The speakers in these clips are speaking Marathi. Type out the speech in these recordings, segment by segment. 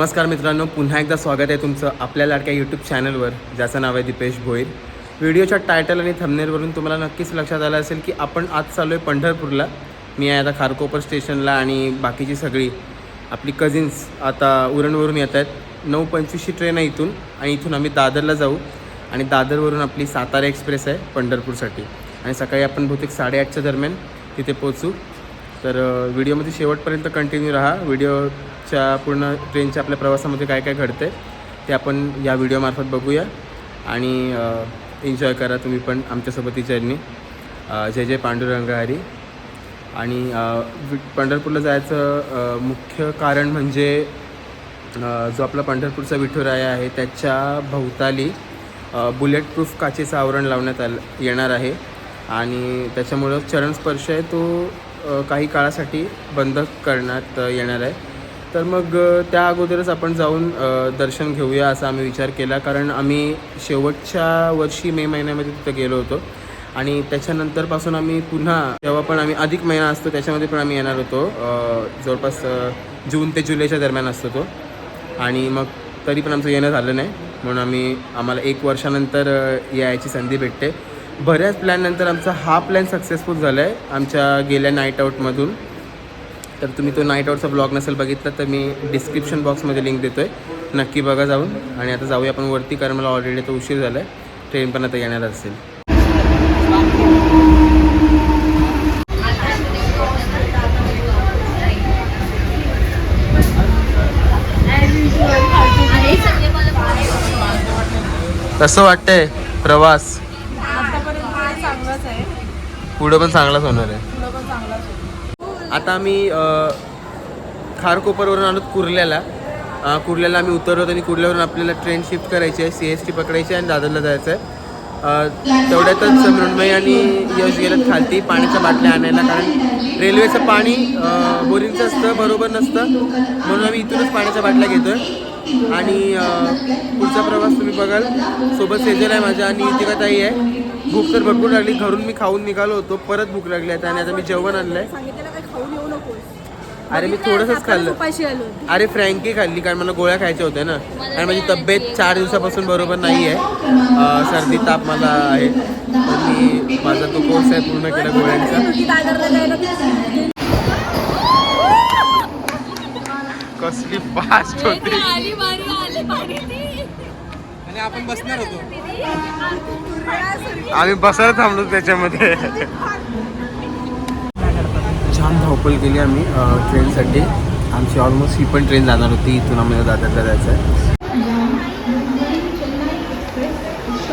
नमस्कार मित्रांनो पुन्हा एकदा स्वागत आहे तुमचं आपल्या लाडक्या यूट्यूब चॅनलवर ज्याचं नाव आहे दीपेश भोईर. व्हिडिओच्या टायटल आणि थंबनेलवरून तुम्हाला नक्कीच लक्षात आलं असेल की आपण आज चालू आहे पंढरपूरला. मी आहे आता खारकोपर स्टेशनला आणि बाकीची सगळी आपली कझिन्स आता उरणवरून येत आहेत. नऊ पंचवीसची ट्रेन आहे इथून आणि इथून आम्ही दादरला जाऊ. आणि दादरवरून आपली सातारा एक्सप्रेस आहे पंढरपूरसाठी. आणि सकाळी आपण बहुतेक साडेआठच्या दरम्यान तिथे पोचू तर व्हिडिओमध्ये शेवटपर्यंत कंटिन्यू राहा. व्हिडिओच्या पूर्ण ट्रेनच्या आपल्या प्रवासामध्ये काय काय घडते ते आपण या व्हिडिओमार्फत बघूया. आणि एन्जॉय करा तुम्ही पण आमच्यासोबत ही जर्नी जय जय पांडुरंगहारी. आणि वि- पंढरपूरला जायचं मुख्य कारण म्हणजे जो आपला पंढरपूरचा विठुराया आहे त्याच्या भोवताली बुलेट प्रूफ काचेचं आवरण लावण्यात आलं येणार आहे. आणि त्याच्यामुळं चरणस्पर्श आहे तो काही काळासाठी बंद करण्यात येणार आहे. तर मग त्या अगोदरच आपण जाऊन दर्शन घेऊया असा आम्ही विचार केला. कारण आम्ही शेवटच्या वर्षी मे महिन्यामध्ये तिथं गेलो होतो. आणि त्याच्यानंतरपासून आम्ही पुन्हा जेव्हा पण आम्ही अधिक महिना असतो त्याच्यामध्ये पण आम्ही येणार होतो. जवळपास जून ते जुलैच्या दरम्यान असतो तो. आणि मग तरी पण आमचं येणं झालं नाही. म्हणून आम्ही आम्हाला एक वर्षानंतर यायची संधी भेटते. बऱ्याच प्लॅननंतर आमचा हा प्लॅन सक्सेसफुल झाला आहे आमच्या गेल्या नाईट आऊटमधून तर तुम्ही तो नाईट आऊटचा ब्लॉग नसेल बघितला तर मी डिस्क्रिप्शन बॉक्समध्ये लिंक देतो आहे नक्की बघा जाऊन. आणि आता जाऊया आपण वरती कारण मला ऑलरेडी तो उशीर झाला आहे ट्रेन पण आता येणार असेल. कसं वाटतंय? प्रवास? पुढं पण चांगलाच होणार आहे. पुढं पण आता आम्ही खारकोपरवरून आलो कुर्ल्याला. अ, कुर्ल्याला आम्ही उतरलो आणि कुर्ल्यावरून आपल्याला ट्रेन शिफ्ट करायची आहे सी एस टी पकडायची आहे आणि दादरला जायचं आहे. अ, तेवढ्यातच मृण्मयी आणि यश गेलं खालती पाण्याच्या बाटल्या आणायला कारण रेल्वेचं पाणी अ, बोरिंगचं असतं बरोबर नसतं. म्हणून आम्ही इथूनच पाण्याच्या बाटल्या घेतो आणि पुढचा प्रवास तुम्ही बघाल. सोबत सेजल आहे माझ्या आणि युतिका ताई आहे. भूक तर भरपूर लागली. घरून मी खाऊन निघालो होतो. परत भूक लागली आता आणि आता मी जेवण आणलं आहे काही अरे मी थोडंसंच खाल्लं. अरे फ्रँकी खाल्ली कारण मला गोळ्या खायच्या होत्या ना. आणि माझी तब्येत चार दिवसापासून बरोबर नाही आहे. सर्दी ताप मला आहे. मी माझा तो कोर्स आहे पूर्ण केला गोळ्यांचा दादरला जायला कसली फास्ट होती. आली बारी आली बारी. ती आणि आपण बसणार होतो. आम्ही बसायला थांबलो त्याच्यामध्ये. जाम धावपळ केली आम्ही ट्रेनसाठी आमची ऑलमोस्ट ही पण ट्रेन जाणार होती इथून आम्हाला दादरला जायचं आहे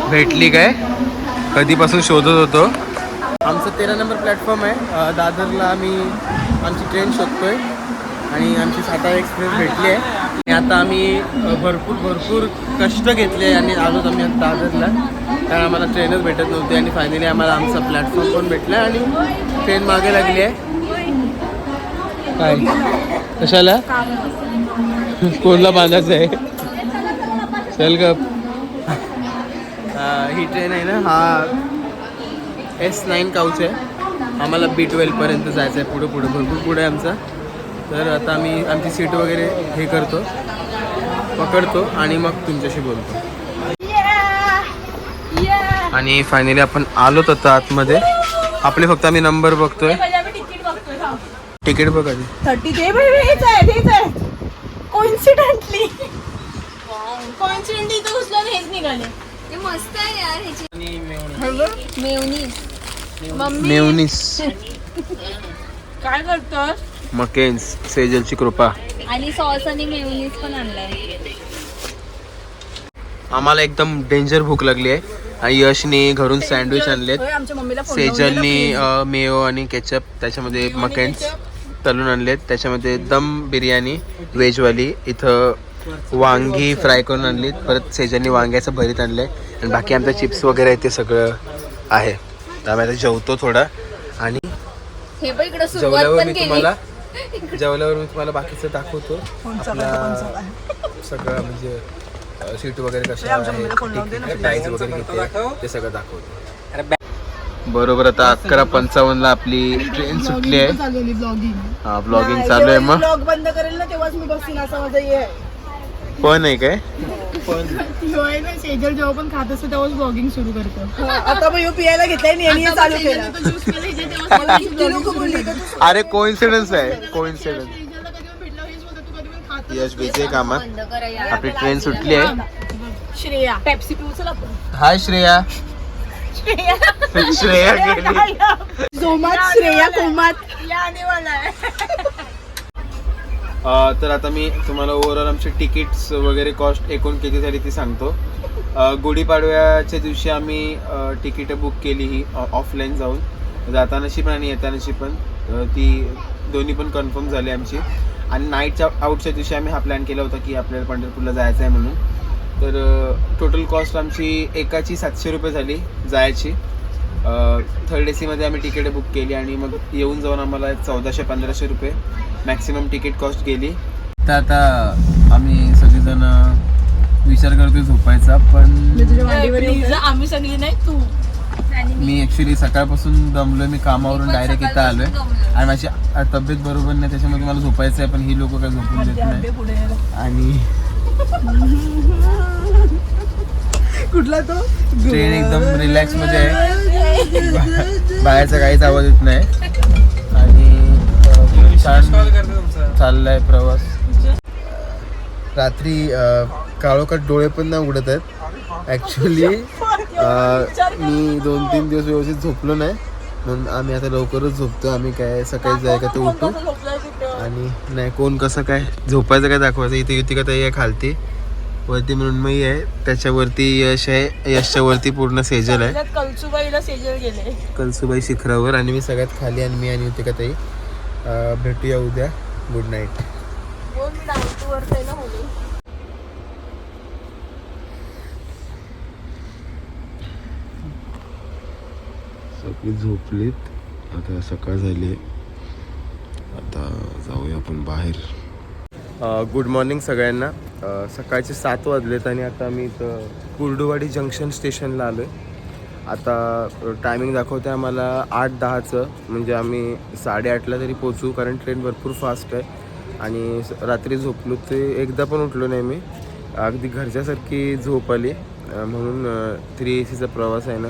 भेटली काय? कधीपासून शोधत होतो? आमचं तेरा नंबर प्लॅटफॉर्म आहे. अं, दादरला आम्ही आमची ट्रेन शोधतोय. आणि आमची सातारा एक्सप्रेस भेटली आहे. आणि आता आम्ही भरपूर भरपूर कष्ट घेतले आणि आलोच आम्ही आता दादरला कारण आम्हाला ट्रेनच भेटत नव्हती आणि फायनली आम्हाला आमचा प्लॅटफॉर्म पण भेटला आणि ट्रेन मागे लागली आहे. काय? कशाला? कोणला बांधायचं आहे? चल ग ही ट्रेन आहे ना हा एस नाईन काउच आहे. आम्हाला बी ट्वेल्वपर्यंत जायचं आहे. पुढं पुढं भरपूर पुढे आमचा. तर आता आम्ही आमची सीट वगैरे हे करतो पकडतो आणि मग तुमच्याशी बोलतो. आणि फायनली आपण आलोत आता आतमध्ये. आपले फक्त आम्ही नंबर बघतोय. तिकीट बघतोय तिकीट बघा आधी. थर्टी ते हेच आहे हेच आहे. कोइन्सिडेंटली कोइन्सिडेंटली इथं घुसलं आणि हेच निघाले. ते मस्त आहे यार ह्याची मेवनीस मेवनीस काय करतोय मकेन्स सेजलची कृपा. आणि सॉस आणि मेवनीस पण आणलाय. आम्हाला एकदम डेंजर भूक लागली आहे. आणि यशने घरून सँडविच आणलेत. सेजलनी मेयो आणि केचप त्याच्यामध्ये मकेन्स. तळून आणलेत. त्याच्यामध्ये दम बिर्याणी व्हेजवाली इथं वांगी फ्राय करून आणलीत. परत सेजलनी वांग्याचं भरीत आणलंय. आणि बाकी आमचं चिप्स वगैरे आहे ते सगळं आहे. तर आम्ही आता जेवतो थोडा. आणि पण इकडे सुरुवात जेवल्यावर पण मी केली. तुम्हाला जेवल्यावर मी तुम्हाला बाकीचं दाखवतो. आपला. सगळं म्हणजे सीट वगैरे कशा प्राईज वगैरे किती आहे, ते सगळं दाखवतो. बरोबर आता अकरा पंचावन्नला आपली ट्रेन सुटली आहे. ब्लॉगिंग. हा ब्लॉगिंग चालू आहे मग. ब्लॉग बंद करेल ना तेव्हाच मी बसीन असं माझं हे आहे. पण आहे काय? सेजल जेव्हा पण खात असतो तेव्हाच ब्लॉगिंग सुरू करतो. आता मग पियायला घेतलाय नेहमी चालू केलं. लोक बोलली का तू अरे कोइन्सिडन्स आहे कोइन्सिडन्स यश आहे कामात. आपली ट्रेन सुटली आहे. श्रेया. पेप्सी पिऊ चल. आपण हाय श्रेया. श्रेया. गेली जोमात श्रेया कोमात. तर आता मी तुम्हाला ओव्हरऑल आमचे तिकीट्स वगैरे कॉस्ट एकूण किती झाली ती सांगतो. गुढीपाडव्याच्या दिवशी आम्ही तिकीटं बुक केली ही ऑफलाईन जाऊन. जातानाशी पण आणि येतानाशी पण. ती दोन्ही पण कन्फर्म झाली आमची. आणि नाईटच्या आउटच्या दिवशी आम्ही हा प्लॅन केला होता की आपल्याला पंढरपूरला जायचं आहे म्हणून. तर टोटल कॉस्ट आमची एकाची सातशे रुपये झाली जायची. थर्ड ए सीमध्ये आम्ही तिकीटं बुक केली आणि मग येऊन जाऊन आम्हाला चौदाशे पंधराशे रुपये मॅक्सिमम तिकीट कॉस्ट गेली. तर आता आम्ही सगळेजण विचार करतोय झोपायचा पण आम्ही सगळी नाही तू. मी ॲक्च्युली सकाळपासून दमलोय मी कामावरून डायरेक्ट इथं आलोय. आणि माझी तब्येत बरोबर नाही त्याच्यामुळे मला झोपायचं आहे पण ही लोक काय झोपून देत नाही. आणि कुठला तो? ट्रेन एकदम रिलॅक्समध्ये आहे. बाहेरचा काहीच आवाज येत नाही. आणि छान चाललाय प्रवास. रात्री काळोखात डोळे पण नाही उघडत आहेत. ॲक्च्युली मी दोन तीन दिवस व्यवस्थित झोपलो नाही. म्हणून आम्ही आता लवकरच झोपतो आम्ही काय सकाळी जाय का ते उठतो आणि नाही कोण कसं काय झोपायचं काय दाखवायचं? इथे युतिका ताई आहे खालती. वरती मृण्मयी आहे. त्याच्यावरती यश आहे. यशच्या वरती पूर्ण सेजल आहे. कलसुबाईला सेजल गेले. कलसुबाई शिखरावर आणि मी सगळ्यात खाली आणि मी आणि युतिका ताई अं, भेटूया उद्या. गुड नाईट सगळी झोपलीत. आता सकाळ झाली. आता जाऊया आपण बाहेर. गुड मॉर्निंग सगळ्यांना. सकाळचे सात वाजलेत आणि आता मी इथं कुर्डुवाडी जंक्शन स्टेशनला आलो आहे आता टायमिंग दाखवते आम्हाला आठ दहाचं म्हणजे आम्ही साडेआठला तरी पोचू कारण ट्रेन भरपूर फास्ट आहे. आणि स- रात्री झोपलो ते एकदा पण उठलो नाही मी. अगदी घरच्यासारखी झोप आली. म्हणून थ्री ए सीचा प्रवास आहे ना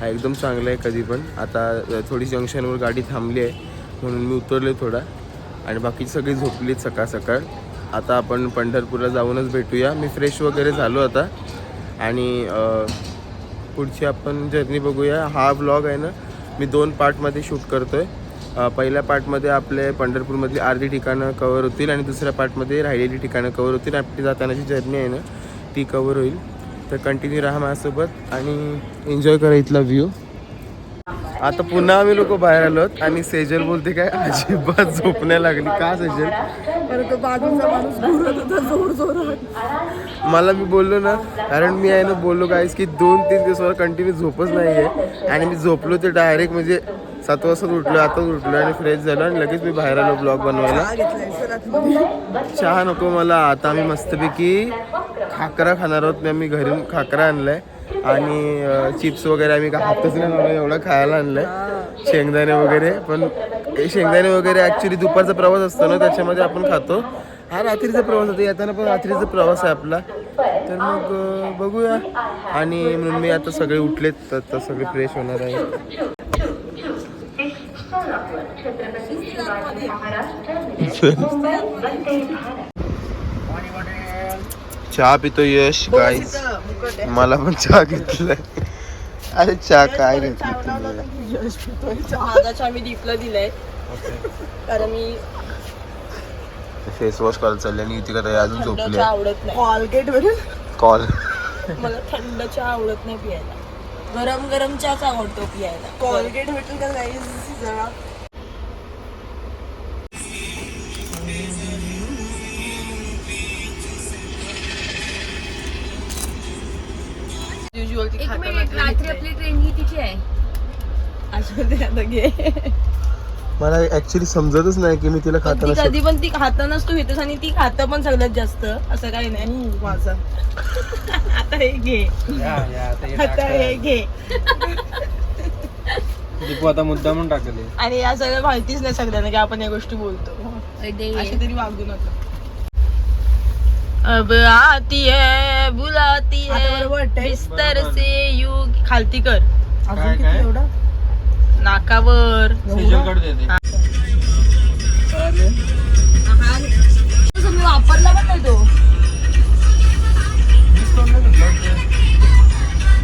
हा एकदम चांगला आहे कधी पण. आता थोडी जंक्शनवर गाडी थांबली आहे म्हणून मी उतरलो थोडा. आणि बाकी सगळी झोपलीत सकाळ सकाळ आता आपण पंढरपूरला जाऊनच भेटूया. मी फ्रेश वगैरे झालो आता. आणि पुढची आपण जर्नी बघूया. हा ब्लॉग आहे ना मी दोन पार्टमध्ये शूट करतो आहे पहिल्या पार्टमध्ये आपले पंढरपूरमधली अर्धी ठिकाणं कवर होतील आणि दुसऱ्या पार्टमध्ये राहिलेली ठिकाणं कवर होतील. आपली जातानाची जर्नी आहे ना ती कवर होईल. तर कंटिन्यू राहा माझ्यासोबत आणि एन्जॉय करा इथला व्ह्यू आता पुन्हा आम्ही लोक बाहेर आलोत आणि सेजल बोलते काय अजिबात झोपण्या लागली. का सेजल? मला मी बोललो ना कारण मी आहे ना बोललो काहीच की दोन तीन दिवस मला कंटिन्यू झोपच नाही आहे आणि मी झोपलो ते डायरेक्ट म्हणजे सात वाजता उठलो आताच उठलो आणि फ्रेश झालो आणि लगेच मी बाहेर आलो ब्लॉग बनवायला. चहा नको मला आता आम्ही मस्तपैकी खाकरा खाणार आहोत. मी आम्ही घरून खाकरा आणलाय. आणि चिप्स वगैरे आम्ही का हातच नाही एवढं खायला आणलंय. शेंगदाणे वगैरे पण शेंगदाणे वगैरे ॲक्च्युली दुपारचा प्रवास असतो ना त्याच्यामध्ये आपण खातो. हा रात्रीचा प्रवास होतो येताना पण रात्रीचा प्रवास आहे आपला. तर मग बघूया. आणि म्हणून मी आता सगळे उठलेत तर आता सगळे फ्रेश होणार आहे चहा पितो यश गाईस मला पण चहा घेतलाय. अरे चहा काय घेतली चहा मी दीपला दिलाय. कारण मी फेस वॉश करायला चालले आणि इथे काय अजून झोपले चहा आवडत नाही. कॉलगेट वरून? कॉल मला थंड चहा आवडत नाही पियायला. गरम गरम चहाच आवडतो पियायला. कॉलगेट भेटेल का नाही जरा. घे मला ऍक्च्युली समजतच नाही की मी तिला पण ती खाताना कधी पण ती खातानाच तू घेतोस आणि ती खातं पण सगळ्यात जास्त. असं काही नाही. माझं. आता हे घे. आता हे घे. दीपू आता मुद्दा म्हणून टाकले आणि या सगळं माहितीच नाही सगळ्यांना की आपण या गोष्टी बोलतो. अशी तरी वागू नका. अब आती है बुलाती आता है वाटतंय? बिस्तर से यू खालती कर. अजून किती काय? एवढं? नाकावर. वापरला पण नाही तो.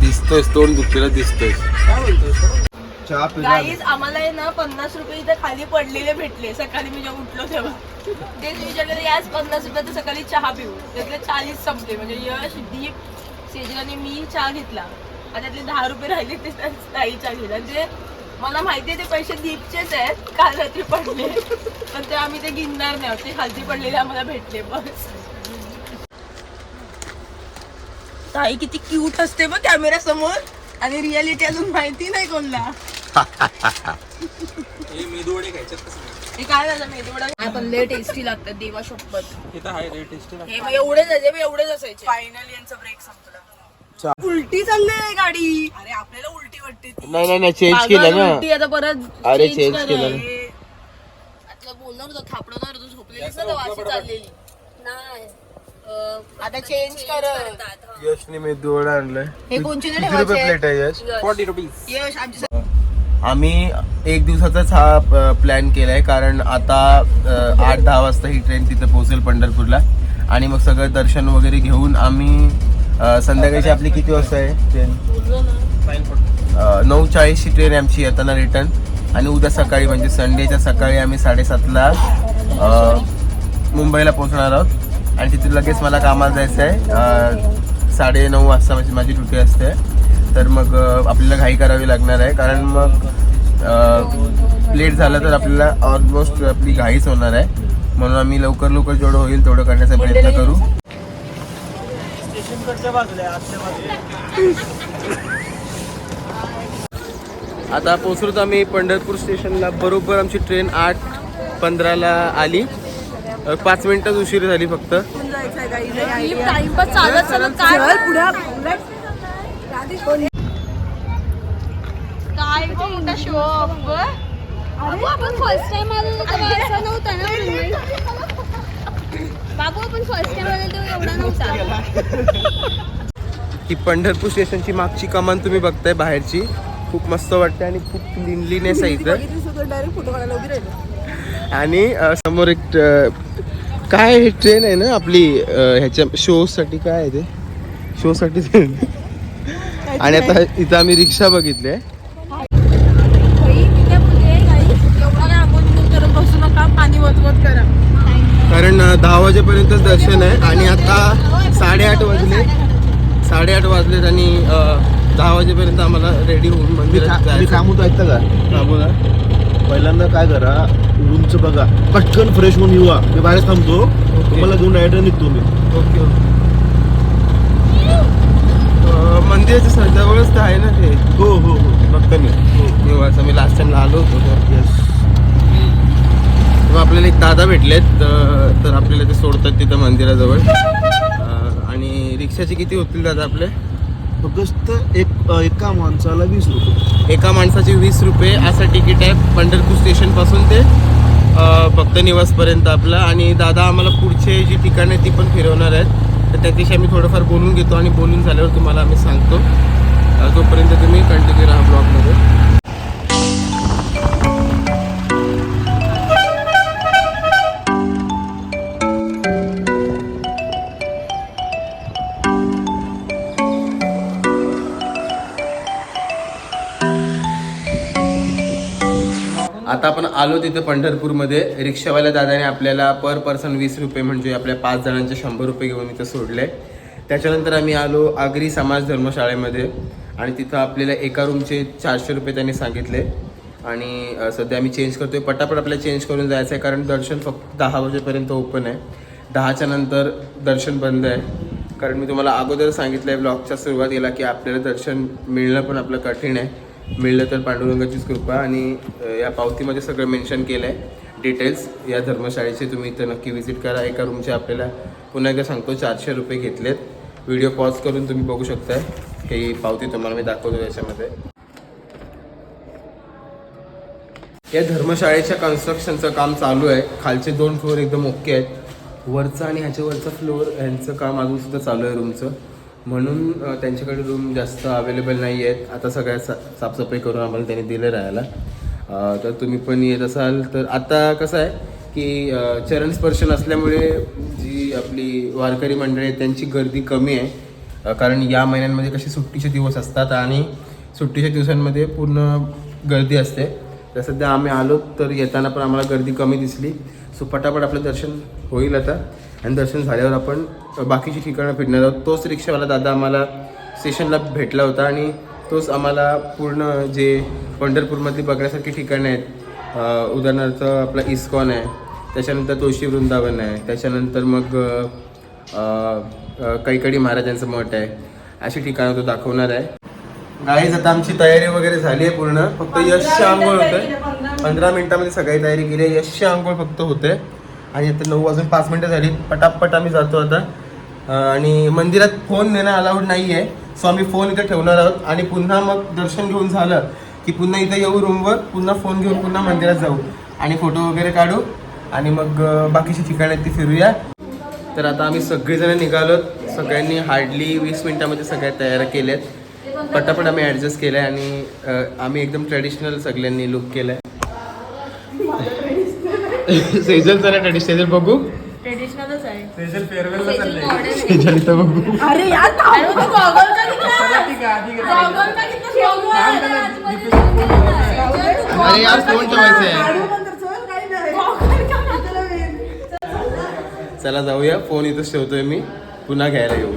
दिसतोय तोंड दुखलेला दिसतोय. गाईज आम्हाला आहे ना पन्नास रुपये इथे खाली पडलेले भेटले. सकाळी मी जेव्हा उठलो तेव्हा. तेच विचार केलं याच पन्नास रुपयात सकाळी चहा पिऊ. त्यातले चाळीस संपले. म्हणजे यश दीप सेजलाने मी चहा घेतला. आणि त्यातले दहा रुपये राहिले ते ताई चहा घेतला. आणि ते मला माहिती आहे ते पैसे दीपचेच आहेत. काल रात्री पडले. पण ते आम्ही ते गिनणार नाही ते खालती पडलेले आम्हाला भेटले बस. ताई किती क्यूट असते मग कॅमेरा समोर. आणि रियालिटी अजून माहिती नाही कोणला. हे काय झालं? एवढा पण लय टेस्टी लागतात देवा शपथ हे एवढे एवढेच असायचे. फायनली यांचा ब्रेक संपला. उलटी चालली गाडी. अरे आपल्याला उलटी वाटते ती. नाही नाही नाही चेंज केलं ना. उलटी आता परत अरे, करा. केलं ना. आता बोलणार होतो थापडणार होतो झोपलेलीच ना वाशी चाललेली. आता चेंज कर. यशने मी दोड आणलंय. हे कोणची नाही किती रुपये ठेवायचे प्लेट आहे यश? फॉर्टी रुपीज यश आमची आम्ही एक दिवसाचाच हा प्लॅन केलाय कारण आता अ, आठ दहा वाजता ही ट्रेन तिथे पोहोचेल पंढरपूरला. आणि मग सगळं दर्शन वगैरे घेऊन आम्ही संध्याकाळची आपली किती वाजता आहे? ट्रेन? नऊ चाळीसची ट्रेन आहे आमची येताना रिटर्न. आणि उद्या सकाळी म्हणजे संडेच्या सकाळी आम्ही साडेसातला मुंबईला पोहोचणार आहोत. आणि तिथे लगेच मला कामाला जायचं आहे. साडे नऊ वाजता म्हणजे माझी ड्युटी असते. तर मग आपल्याला घाई करावी लागणार आहे. कारण मग लेट झालं तर आपल्याला ऑलमोस्ट आपली घाईच होणार आहे. म्हणून आम्ही लवकर लवकर जेवढं होईल तेवढं करण्याचा प्रयत्न करू. स्टेशनकडच्या बाजूला बाजूला आता पोचलो आम्ही पंढरपूर स्टेशनला. बरोबर आमची ट्रेन आठ पंधराला आली. पाच मिनिटात उशीर झाली फक्त. फर्स्ट टाइम आलो नव्हतं ना? बाबू आपण फर्स्ट टाइम आलो तेव्हा एवढा नव्हता. ही पंढरपूर स्टेशनची मागची कमान तुम्ही बघताय बाहेरची. खूप मस्त वाटते आणि खूप क्लिनलीनेस आहे इथं. डायरेक्ट फोटो काढायला उभी राहिलो. आणि समोर एक काय हे ट्रेन आहे ना आपली ह्याच्या शोसाठी काय आहे ते? शोसाठी आणि आता इथं आम्ही रिक्षा बघितली आहे एवढा काय आपण करत बसू नका पाणी वतवत करा कारण अ, दहा वाजेपर्यंतच दर्शन आहे आणि आता साडेआठ वाजले. साडेआठ वाजलेत आणि दहा वाजेपर्यंत आम्हाला रेडी होऊन मंदिरात मी जायचं. काम होतो ऐकता का? हा, बोला. पहिल्यांदा काय करा रूमचं बघा. पटकन फ्रेश होऊन येऊ मी बाहेर थांबतो. तुम्हाला घेऊन डायरेक्ट निघतो मी. Okay okay. मंदिराच्या स- जवळच तर आहे ना ते? हो हो हो. फक्त मी निवास मी लास्ट टाइमला आलो होतो. येस तेव्हा आपल्याला एक दादा भेटलेत तर तर आपल्याला ते सोडतात तिथं मंदिराजवळ. आणि रिक्षाचे किती होतील दादा आपले? फक्त एक एका माणसाला वीस रुपये. एका माणसाचे वीस रुपये असं तिकीट आहे पंढरपूर स्टेशनपासून ते अं, भक्त निवासपर्यंत आपलं. आणि दादा आम्हाला पुढचे जी ठिकाणं आहेत ती पण फिरवणार आहेत. तर त्याच्याशी आम्ही थोडंफार बोलून घेतो आणि बोलून झाल्यावर तुम्हाला आम्ही सांगतो. तोपर्यंत तुम्ही कंटिन्यू राहा ब्लॉगमध्ये आता आपण आलो तिथे पंढरपूरमध्ये. रिक्षावाल्या दादाने आपल्याला पर पर्सन वीस रुपये म्हणजे आपल्या पाच जणांचे शंभर रुपये घेऊन इथं सोडले. त्याच्यानंतर आम्ही आलो आगरी समाज धर्मशाळेमध्ये. आणि तिथं आपल्याला एका रूमचे चारशे रुपये त्यांनी सांगितले. आणि सध्या आम्ही चेंज करतोय. पटापट आपल्याला चेंज करून जायचं आहे कारण दर्शन फक्त दहा वाजेपर्यंत ओपन आहे. दहाच्या नंतर दर्शन बंद आहे. कारण मी तुम्हाला अगोदर सांगितलं आहे ब्लॉगच्या सुरुवातीला की आपल्याला दर्शन मिळणं पण आपलं कठीण आहे. मिळलं तर पांडुरंगाचीच कृपा आणि या पावतीमध्ये सगळं मेन्शन केलं आहे डिटेल्स या धर्मशाळेचे तुम्ही इथं नक्की व्हिजिट करा. एका रूमचे आपल्याला पुन्हा एकदा सांगतो चारशे रुपये घेतलेत. व्हिडिओ पॉज करून तुम्ही बघू शकताय. ही पावती तुम्हाला मी दाखवतो याच्यामध्ये. या धर्मशाळेच्या कन्स्ट्रक्शनचं काम चालू आहे. खालचे दोन फ्लोअर एकदम ओके आहेत. वरचा आणि ह्याच्यावरचा फ्लोअर ह्यांचं काम अजूनसुद्धा चालू आहे रूमचं म्हणून त्यांच्याकडे रूम जास्त अवेलेबल नाही आहेत आता सगळ्या सा साफसफाई करून आम्हाला त्यांनी दिलं राहायला. तर तुम्ही पण येत असाल. तर आता कसं आहे की अ, चरणस्पर्श नसल्यामुळे जी आपली वारकरी मंडळी आहेत त्यांची गर्दी कमी आहे. कारण या महिन्यांमध्ये कसे सुट्टीचे दिवस असतात आणि सुट्टीच्या दिवसांमध्ये पूर्ण गर्दी असते. तर सध्या आम्ही आलो तर येताना पण आम्हाला गर्दी कमी दिसली. सो पटापट आपलं दर्शन होईल आता. आणि दर्शन झाल्यावर आपण बाकीची ठिकाणं फिरणार आहोत. तोच रिक्षावाला दादा आम्हाला स्टेशनला भेटला होता आणि तोच आम्हाला पूर्ण जे पंढरपूरमधली बघण्यासारखी ठिकाणं आहेत उदाहरणार्थ आपला इस्कॉन आहे त्याच्यानंतर तुळशी वृंदावन आहे त्याच्यानंतर मग कैकडी महाराजांचं मठ आहे अशी ठिकाणं तो दाखवणार आहे. गाईज आता आमची तयारी वगैरे झाली आहे पूर्ण. फक्त यशच्या आंघोळ होते पंधरा मिनिटामध्ये सगळी तयारी केली आहे. यशच्या आंघोळ फक्त होते आणि आता नऊ वाजून पाच मिनिटं झाली. पटापट आम्ही जातो आता. आणि मंदिरात फोन नेणं अलाउड नाही आहे सो आम्ही फोन इथे ठेवणार आहोत. आणि पुन्हा मग दर्शन घेऊन झालं की पुन्हा इथे येऊ रूमवर पुन्हा फोन घेऊन पुन्हा मंदिरात जाऊ. आणि फोटो वगैरे काढू. आणि मग बाकीची ठिकाणं आहेत ती फिरूया. तर आता आम्ही सगळेजण निघालो. सगळ्यांनी हार्डली वीस मिनिटामध्ये सगळ्या तयार केल्या आहेत पटापट आम्ही ॲडजस्ट केलं आहे आणि आम्ही एकदम ट्रॅडिशनल सगळ्यांनी लुक केलं आहे सेजल बघू? ट्रेडिशनलच आहे. सेजल फेअरवेलला चाललंय सेजल इथं बघू. अरे यार अरे तू गॉगल का घेतला? गॉगल का घेतला? अरे यार फोन ठेवायचं आहे चला जाऊया. फोन इथंच ठेवतोय मी. पुन्हा घ्यायला येऊ.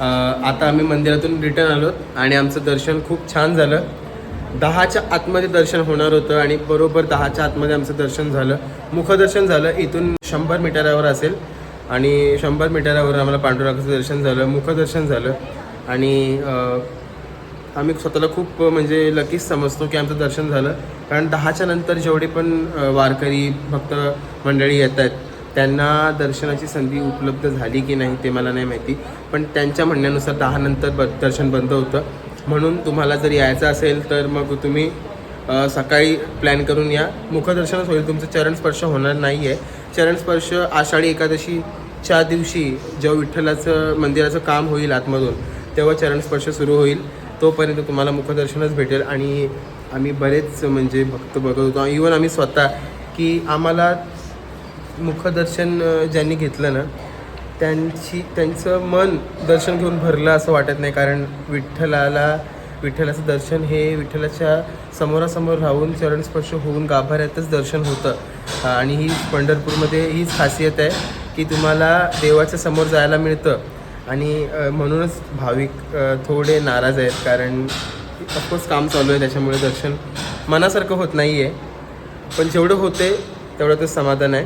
आता आम्ही मंदिरातून रिटर्न आलो आणि आमचं दर्शन खूप छान झालं. दहाच्या आतमध्ये दर्शन होणार होतं आणि बरोबर दहाच्या आतमध्ये आमचं दर्शन झालं. मुखदर्शन झालं इथून शंभर मीटरावर असेल. आणि शंभर मीटरावर आम्हाला पांडुरंगाचं दर्शन झालं मुखदर्शन झालं. आणि आम्ही स्वतःला खूप म्हणजे लकीच समजतो की आमचं दर्शन झालं. कारण दहाच्या नंतर जेवढे पण वारकरी भक्त मंडळी येत आहेत त्यांना दर्शनाची संधी उपलब्ध झाली की नाही ते मला नाही माहिती. पण त्यांच्या म्हणण्यानुसार दहानंतर ब दर्शन बंद होतं. म्हणून तुम्हाला जर यायचं असेल तर मग तुम्ही सकाळी प्लॅन करून या. मुखदर्शनच होईल. तुमचं चरणस्पर्श होणार नाही आहे चरणस्पर्श आषाढी एकादशीच्या दिवशी जेव्हा विठ्ठलाचं मंदिराचं काम होईल आतमधून तेव्हा चरणस्पर्श सुरू होईल. तोपर्यंत तुम्हाला मुखदर्शनच भेटेल आणि आम्ही बरेच म्हणजे भक्त बघत होतो. इवन आम्ही स्वतः की आम्हाला मुखदर्शन ज्यांनी घेतलं ना त्यांची त्यांचं मन दर्शन घेऊन भरलं असं वाटत नाही. कारण विठ्ठलाला विठ्ठलाचं दर्शन हे विठ्ठलाच्या समोरासमोर राहून चरणस्पर्श होऊन गाभाऱ्यातच दर्शन होतं. आणि ही पंढरपूरमध्ये हीच खासियत आहे की तुम्हाला देवाच्या समोर जायला मिळतं. आणि म्हणूनच भाविक थोडे नाराज आहेत. कारण ऑफकोर्स काम चालू आहे त्याच्यामुळे दर्शन मनासारखं होत नाही आहे पण जेवढं होते तेवढं तर समाधान आहे.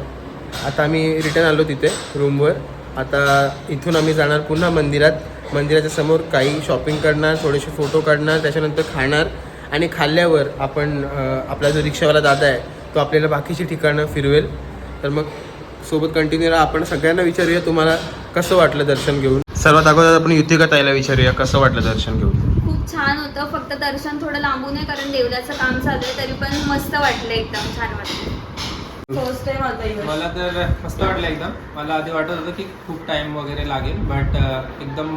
आता आम्ही रिटर्न आलो तिथे रूमवर आता इथून आम्ही जाणार पुन्हा मंदिरात. मंदिराच्या समोर काही शॉपिंग करणार थोडेसे फोटो काढणार त्याच्यानंतर खाणार. आणि खाल्ल्यावर आपण आपला जो रिक्षावाला दादा आहे तो आपल्याला बाकीची ठिकाणं फिरवेल. तर मग सोबत कंटिन्यू राहा. आपण सगळ्यांना विचारूया तुम्हाला कसं वाटलं दर्शन घेऊन? सर्वात अगोदर आपण युतिका ताईला विचारूया कसं वाटलं दर्शन घेऊन? खूप छान होतं. फक्त दर्शन थोडं लांबून आहे कारण देवळाचं काम चालू आहे तरी पण मस्त वाटलं एकदम छान वाटलं. फर्स्ट टाइम आता येईल मला तर मस्त वाटलं एकदम. मला आधी वाटत होतं की खूप टाइम वगैरे लागेल बट एकदम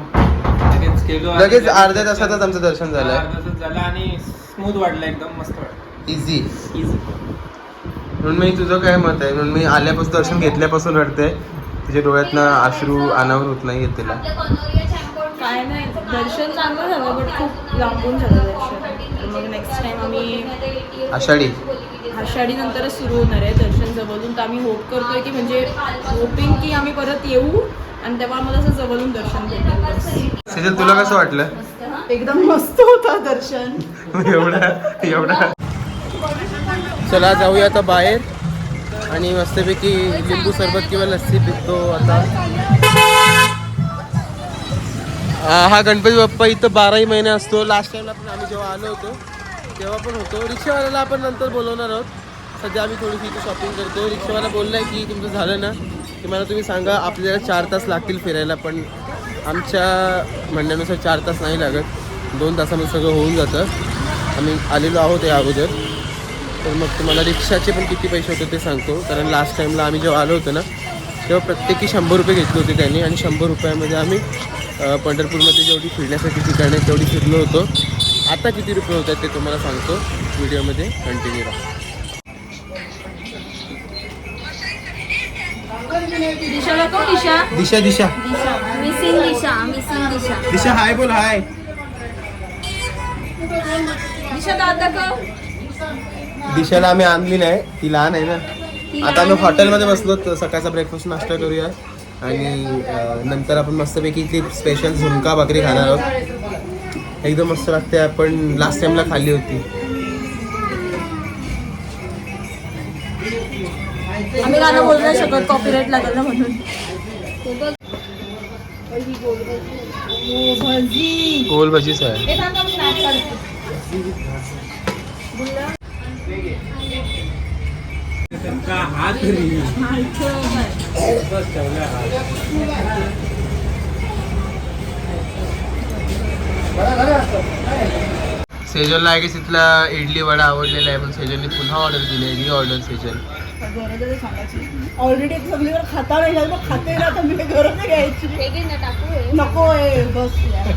लगेच गेलो आणि लगेच अर्ध्या तासातच आमचं दर्शन झालं. अर्धा तास झालं आणि स्मूथ वाटलं एकदम मस्त वाटलं. इझी इझी म्हणून मी तुझं काय मत आहे? म्हणून मी आल्यापासून दर्शन घेतल्यापासून रडते. तिच्या डोळ्यातनं अश्रू अनावर होत नाही येत तिला. दर्शन चांगलं झालं बट खूप लांबून झालं दर्शन. तर मग नेक्स्ट टाइम आम्ही आषाढी? आषाढी नंतरच सुरू होणार आहे दर्शन जवळून. तर आम्ही होप करतोय की म्हणजे होपिंग की आम्ही परत येऊ आणि तेव्हा आम्हाला असं जवळून दर्शन भेटेल. सेजल तुला कसं वाटलं? एकदम मस्त होतं दर्शन. एवढा एवढा. चला जाऊया आता बाहेर. आणि मस्तपैकी लिंबू सरबत किंवा लस्सी पितो आता. हा गणपती बाप्पा इथं बाराही महिने असतो. लास्ट टाइमला पण आम्ही जेव्हा आलो होतो तेव्हा पण होतो. रिक्षावाल्याला आपण नंतर बोलवणार आहोत. सध्या आम्ही थोडीशी इथं शॉपिंग करतो रिक्षावाला बोललाय की तुमचं झालं ना की मला तुम्ही सांगा. आपल्याला चार तास लागतील फिरायला पण आमच्या म्हणण्यानुसार चार तास नाही लागत. दोन तासामध्ये सगळं होऊन जातं. आम्ही आलेलो आहोत या अगोदर. तर मग तुम्हाला रिक्षाचे पण किती पैसे होते ते सांगतो. कारण लास्ट टाईमला आम्ही जेव्हा आलो होतो ना तेव्हा प्रत्येकी शंभर रुपये घेतले होते त्यांनी आणि शंभर रुपयामध्ये आम्ही पंढरपूरमध्ये जेवढी फिरण्यासाठी ठिकाणं आहेत तेवढी फिरलो होतो. आता किती रुपये होत आहेत ते तुम्हाला सांगतो. व्हिडिओमध्ये कंटिन्यू राहा. दिशा दिशा. दिशा मिसिंग दिशा मिसिंग दिशा. दिशा हाय बोल हाय. दिशा दादा दिशाला आम्ही आणली नाही ती लहान आहे ना. आता आम्ही हॉटेलमध्ये बसलो तर सकाळचा ब्रेकफास्ट नाश्ता करूया. आणि नंतर आपण मस्तपैकी इथली स्पेशल झुणका भाकरी खाणार आहोत. एकदम मस्त लागते. आपण लास्ट टाइमला खाल्ली होती. आम्ही गाणं बोलू नाही शकत कॉपीराईट लागल ना म्हणून गोल भजीच आहे हे नाच काढते. सेजलला आहे की तिथला इडली वडा आवडलेला आहे पण सेजलने पुन्हा ऑर्डर दिली आहे री ऑर्डर सेजल ऑलरेडी सगळीकडे खाता नाही खाते ना तर मी गरज नाही घ्यायची घे ना टाकू. नको आहे बस यार.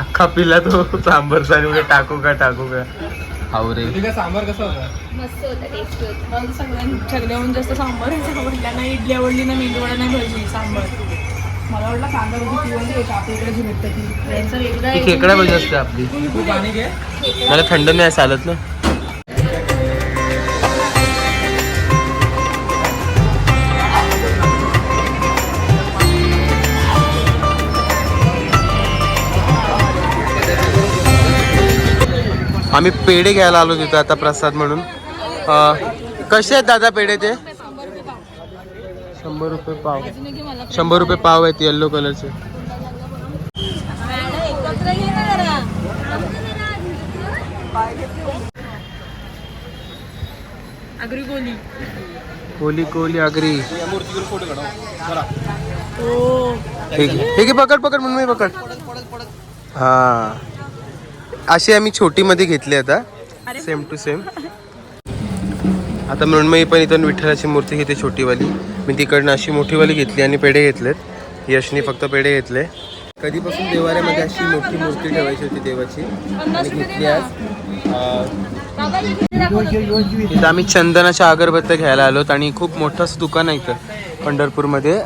अख्खा पिला तो सांबर उद्या टाकू का टाकू का हाव रे तुझा सांबार कसा होता? मस्त होता टेस्टी होता. मला सगळ्यांनी सगळ्याहून जास्त सांबार आवडला ना इडली आवडली ना मेंदूवडा नाही भजी सांबार. मला वाटलं कांदा भजी ती म्हणजे एक आपल्याकडे जी भेटते ती. यांचं वेगळं ती खेकडा भजी असते आपली. पाणी घे मला थंड नाही चालत ना. आम्ही पेढे घ्यायला आलो तिथं आता प्रसाद म्हणून. कसे आहेत दादा पेढे ते? शंभर रुपये पाव. शंभर रुपये पाव आहेत येल्लो कलरचे कोली कोली आगरी. ठीक आहे ठीक आहे पकड पकड म्हणून मी पकड. हा. अशी आम्ही छोटी मध्ये घेतली आता. सेम टू सेम आता मृण्मयी पण इथून विठ्ठलाची मूर्ती घेते छोटीवाली. मी तिकडनं अशी मोठीवाली घेतली आणि पेढे घेतलेत. यशनी फक्त पेढे घेतले. कधीपासून देवाऱ्यामध्ये अशी मोठी मूर्ती ठेवायची होती देवाची? आणि घेतली आज. इथं आम्ही चंदनाच्या अगरबत्त्या घ्यायला आलोत आणि खूप मोठं असं दुकान आहे इथं. पंढरपूरमध्ये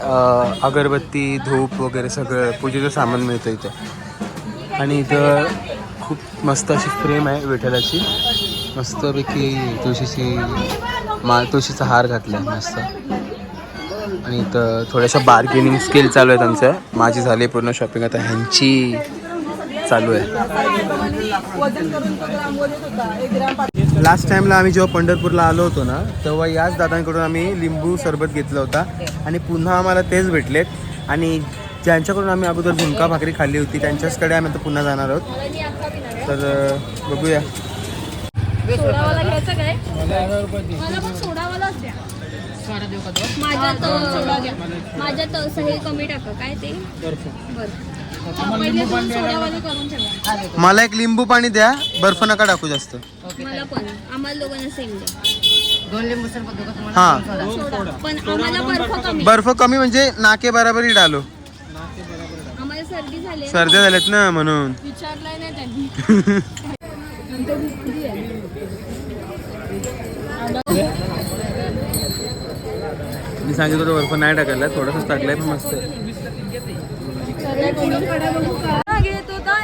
अगरबत्ती धूप वगैरे सगळं पूजेचं सामान मिळतं इथं. आणि इथं खूप मस्त अशी फ्रेम आहे विठ्ठलाची. मस्तपैकी तुळशीची मा तुळशीचा हार घातला आहे मस्त. आणि इथं थोड्याशा बार्गेनिंग स्किल चालू आहेत आमचं माझी झाली पूर्ण शॉपिंग आता ह्यांची चालू आहे. लास्ट टाईमला आम्ही जेव्हा पंढरपूरला आलो होतो ना तेव्हा याच दादांकडून आम्ही लिंबू सरबत घेतला होता. आणि पुन्हा आम्हाला तेच भेटलेत. आणि ज्यांच्याकडून आम्ही अगोदर झुणका भाकरी खाल्ली होती त्यांच्याचकडे आम्ही आता पुन्हा जाणार आहोत. तर बघूया. सोडावाला घ्यायचं काय? मला पण सोडावालाच द्या. माझ्यात सोडा घ्या. माझ्यात कमी टाका. काय ते? बरं पहिले दोन सोडावाले करून ठेवा. मला एक लिंबू पाणी द्या. बर्फ नका टाकू जास्त. मला पण. आम्हाला दोघांना सेम द्या. हां. सोडा. पण आम्हाला बर्फ कमी. बर्फ कमी म्हणजे नाके बराबरी डालो. सर्दी झाली. सर्द्या झाल्यात ना म्हणून. विचारलंय नाही त्यांनी. मी सांगितलं होतं बर्फ नाही टाकायला थोडंसंच टाकलंय पण मस्त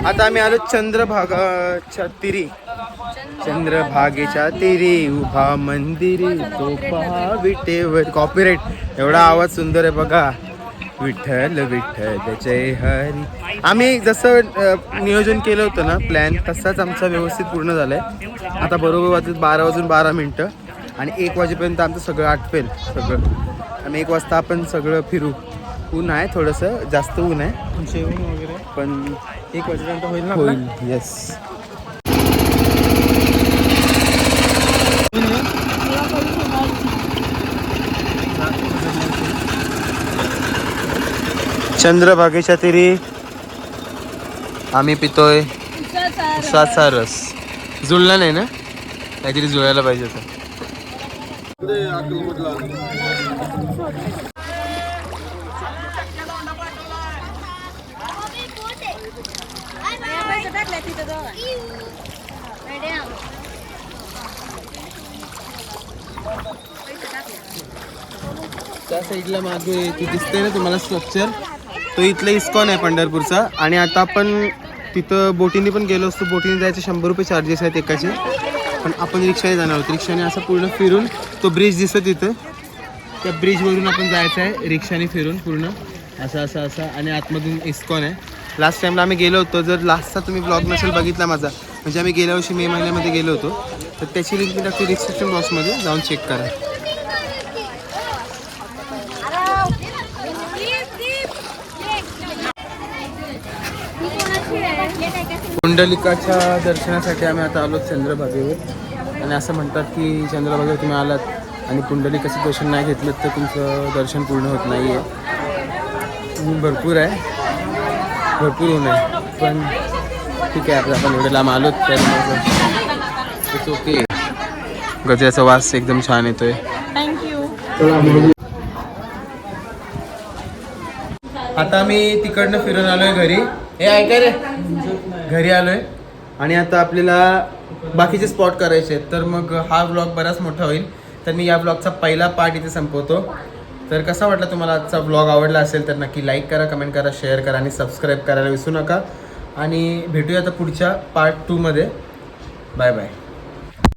आता आम्ही आलो चंद्रभागाच्या तिरी. चंद्रभागेच्या तिरी उभा मंदिरी तो पहा विटेवर कॉपीराईट एवढा आवाज सुंदर आहे बघा. विठ्ठल विठ्ठल जय हरी. आम्ही जसं नियोजन केलं होतं ना प्लॅन तसाच आमचा व्यवस्थित पूर्ण झालाय. आता बरोबर वाजत बारा वाजून बारा मिनटं आणि एक वाजेपर्यंत आमचं सगळं आटपेल सगळं. आणि एक वाजता आपण सगळं फिरू. ऊन आहे थोडंसं जास्त ऊन आहे. जेवण वगैरे. पण एक वाजेपर्यंत होईल ना होईल येस चंद्रभागेच्या तिरी आम्ही पितोय उसाचा रस जुळला नाही ना? काहीतरी जुळायला पाहिजे होतं. त्या साईडला मागे ती दिसते ना तुम्हाला स्ट्रक्चर तो इथलं इस्कॉन आहे पंढरपूरचा. आणि आता आपण तिथं बोटीने पण गेलो असतो. बोटीने जायचे शंभर रुपये चार्जेस आहेत एकाचे. पण आपण रिक्षाने जाणार आहोत. रिक्षाने असं पूर्ण फिरून तो ब्रिज दिसतो तिथं. त्या ब्रिजवरून आपण जायचं आहे. रिक्षाने फिरून पूर्ण. असं असं असं. आणि आतमधून इस्कॉन आहे. लास्ट टाईमला आम्ही गेलो होतो. जर लास्टचा तुम्ही ब्लॉग नसेल बघितला माझा म्हणजे आम्ही गेल्या वर्षी मे महिन्यामध्ये गेलो होतो. तर त्याची लिंक मी टाकते डिस्क्रिप्शन बॉक्समध्ये जाऊन चेक करा. कुंडलिकाच्या दर्शनासाठी आम्ही आता आलो चंद्रभागेवर. आणि असं म्हणतात की चंद्रभागेवर तुम्ही आलात आणि कुंडलिकाचं दर्शन नाही घेतलं तर तुमचं दर्शन पूर्ण होत नाही आहे भरपूर आहे. भरपूर ऊन आहे. पण ठीक आहे आपलं आपण एवढे लांब आलो तर इट्स ओके गजऱ्याचा वास एकदम छान येतोय. आता मी तिकडनं फिरून आलोय घरी. हे ऐका रे. घरी आलोय. आणि आता आपल्याला बाकीचे स्पॉट करायचे आहेत. तर मग हा ब्लॉग बराच मोठा होईल. तर मी या ब्लॉगचा पहिला पार्ट इथे संपवतो. तर कसा वाटला तुम्हाला आजचा ब्लॉग आवडला असेल तर नक्की लाईक करा कमेंट करा शेअर करा आणि सबस्क्राईब करायला विसरू नका. आणि भेटूया आता पुढच्या पार्ट टूमध्ये बाय बाय